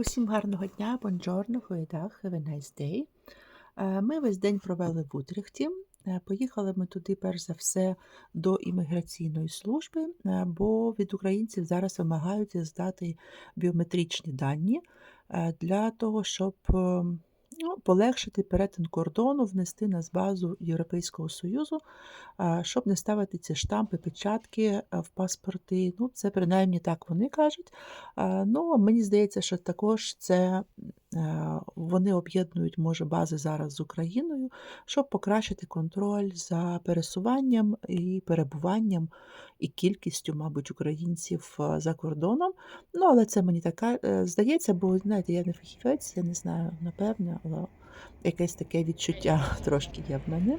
Усім гарного дня, бонджорно, гоїдах, have a nice day. Е, Ми весь день провели в Утрехті. Е, Поїхали ми туди, перш за все, до імміграційної служби, е, бо від українців зараз вимагають здати біометричні дані для того, щоб е, ну, полегшити перетин кордону, внести нас базу Європейського Союзу, щоб не ставити ці штампи, печатки е, в паспорти. Ну, це принаймні так вони кажуть. Ну, мені здається, що також це вони об'єднують, може, бази зараз з Україною, щоб покращити контроль за пересуванням і перебуванням і кількістю, мабуть, українців е, за кордоном. Ну, але це мені така е, здається, бо знаєте, я не фахівець, я не знаю, напевне, але якесь таке відчуття трошки є в мене.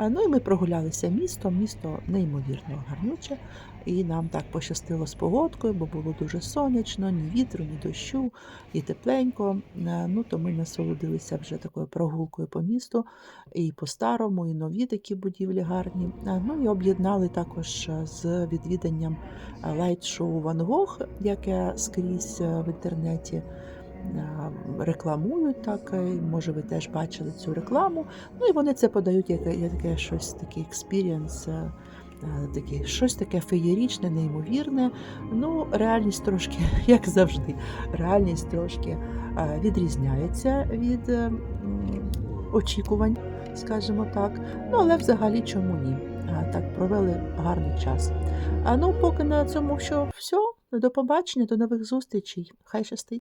Ну і ми прогулялися містом. Місто неймовірно гарнюче, і нам так пощастило з погодкою, бо було дуже сонячно, ні вітру, ні дощу, і тепленько. Ну то ми насолодилися вже такою прогулкою по місту, і по-старому, і нові такі будівлі гарні. Ну і об'єднали також з відвіданням лайт-шоу Ван Гог, яке скрізь в інтернеті рекламують так. е, Може, ви теж бачили цю рекламу. Ну і вони це подають як, таке щось такий експірієнс. е, е, Таке, щось таке феєрічне, неймовірне. Ну, реальність трошки, як завжди, реальність трошки відрізняється від очікувань, скажімо так. Ну, але взагалі чому ні? Так, провели гарний час. А ну, поки на цьому що все. До побачення, до нових зустрічей. Хай щастить.